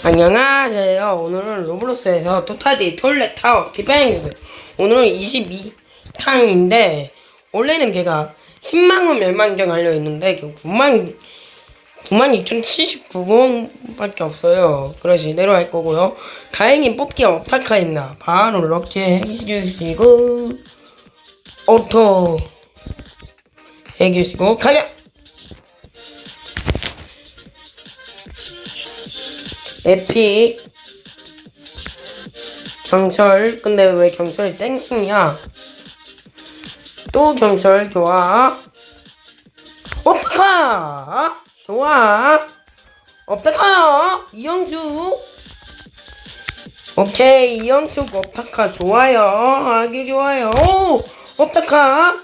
안녕하세요. 오늘은 로블록스에서 토타디 톨렛 타워 디펜스 오늘은 22탄인데 원래는 걔가 10만원 멸망전 했는데 그 9만 92,079번밖에 없어요. 그래서 이대로 할 거고요. 다행히 뽑기 업타카입니다. 바로 이렇게 해주시고 오토 해주시고 가자! 에픽. 경철. 근데 왜 경철이 땡승이야? 또 경철. 좋아 업타카! 좋아 업타카! 이영수 오케이. 이영수 업타카. 좋아요. 아주 좋아요. 오! 업타카!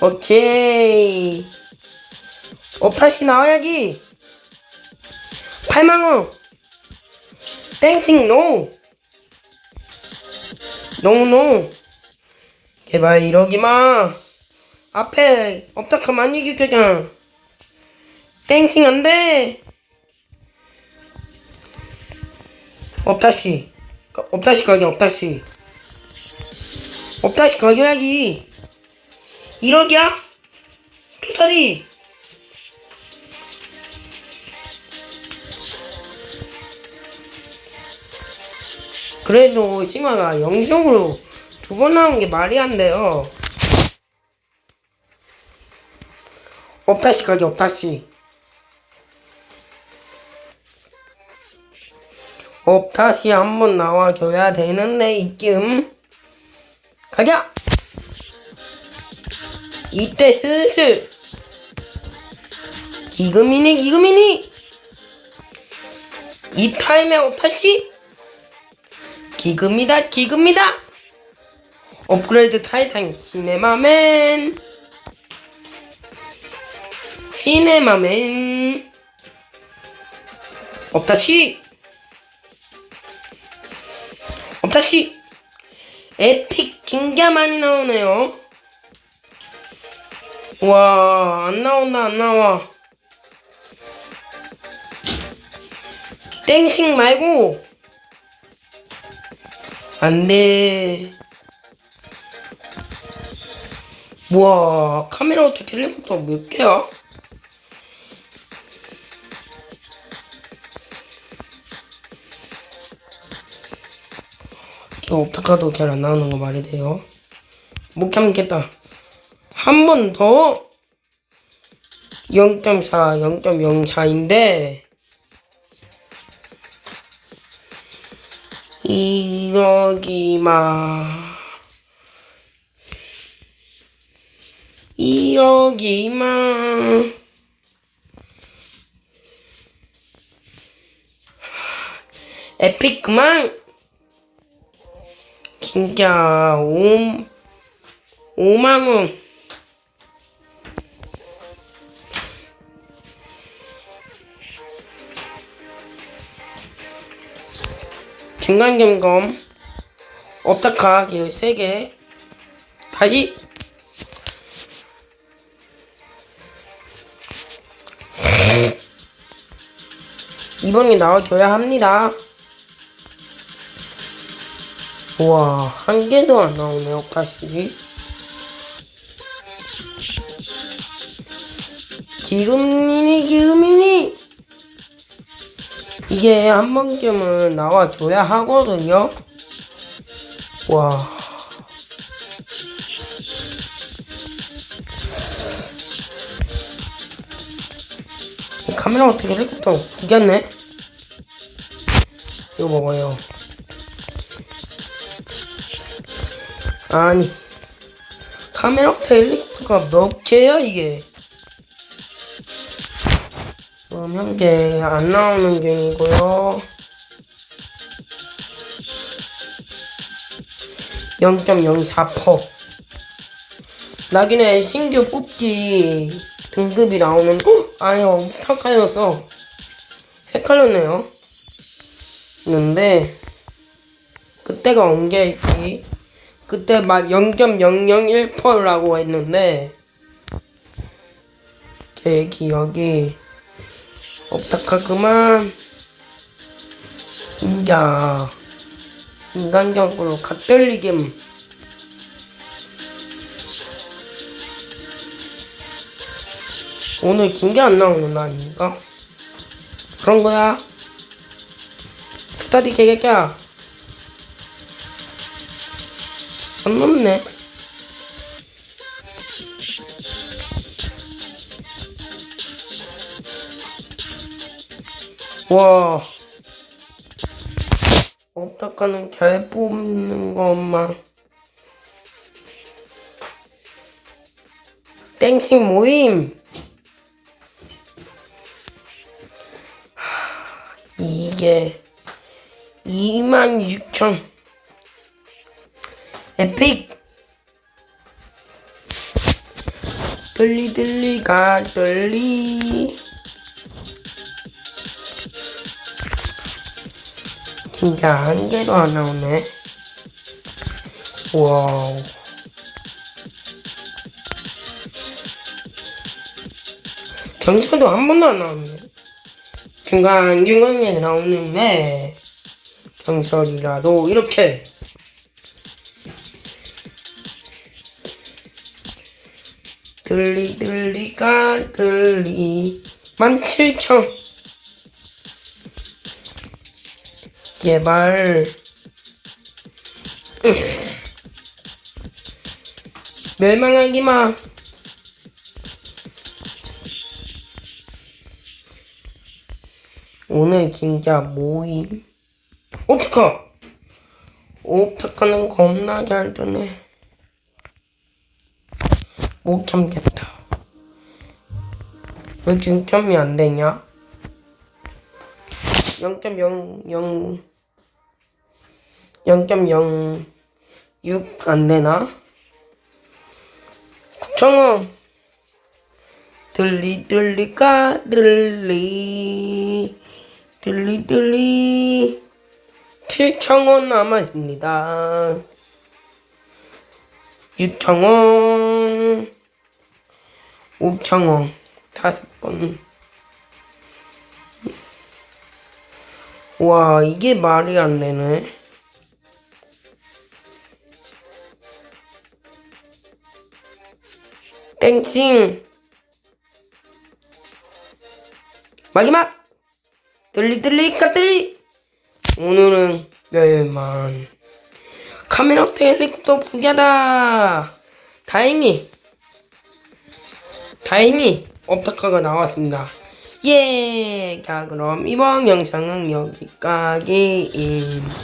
오케이. 업타시 나와야지 8만원. 땡싱 노 노노 제발 이러기마. 앞에 업다카만 안 이기겠잖아. 땡싱 안돼. 업다시. 가- 업다시 가게 업다시. 업다시 가져야지. 이러기야? 토탈이 그래도 싱화가 영성으로 두 번 나온 게 말이 안 돼요. 없다시 가게 없다시. 없다시 한번 나와줘야 되는데 이쯤 가자. 이때 슬슬 기금이니 기금이니 이 타임에 없다시 기금이다 기금이다. 업그레이드 타이탄 시네마맨. 시네마맨. 없다시. 없다시. 에픽 진짜 많이 나오네요. 와 안 나온다 안 나와. 땡싱 말고 안돼. 우와 카메라 어떻게 헬리콥터 몇 개야? 어떡하도 잘안 나오는 거 말이 돼요. 못 참겠다. 한 번 더 0.4, 0.04인데 이러기마. 이러기마. 에픽 그만. 진짜 오 5만원 중간 점검 어떡하 13개. 다시. 이번에 나와줘야 합니다. 우와 한 개도 안 나오네 오카시 지금이니 지금이니 이게 한 번쯤은 나와줘야 하거든요. 와. 카메라 어떻게 헬리콥터 구겼네? 이거 먹어요. 아니. 카메라 헬리콥터가 몇 개야, 이게? 지금 현재 안 나오는 중이고요. 0.04% 나기네 신규 뽑기 등급이 나오는 어? 아니요 헷갈렸어 헷갈렸네요 근데 그때가 있기 그때 막 0.001%라고 했는데 제 기억이 없다카 그만 진짜 인간적으로 갓들리김 오늘 긴 게 안 나오는 날인가? 그런 거야? 그따디 개개야 안 넘네 와. 어떡하는 개 뽑는 것만. 땡싱 모임. 하, 이게 26,000 에픽. 들리 들리가 들리 진짜 한 개도 안 나오네. 와우. 경찰도 한 번도 안 나왔네. 중간 중간에 나오는데 경찰이라도 이렇게 들리 들리가 들리 만칠천 개발. 멸망하기 마 오늘 진짜 모임. 오피커 오피커는 겁나 잘 뜨네. 못 참겠다. 왜 중점이 안 되냐? 0.00 0.06 안 되나? 국청어 들리 들리까 들리. 들리 들리. 7천원 남았습니다. 6천원. 5천원. 다섯 번. 와, 이게 말이 안 되네. 땡싱. 마지막! 들리들리 까들리! 오늘은 멸만. 카메라부터 헬리콥터 부자다! 다행히, 다행히, 업타카가 나왔습니다. 예! 자, 그럼 이번 영상은 여기까지입니다.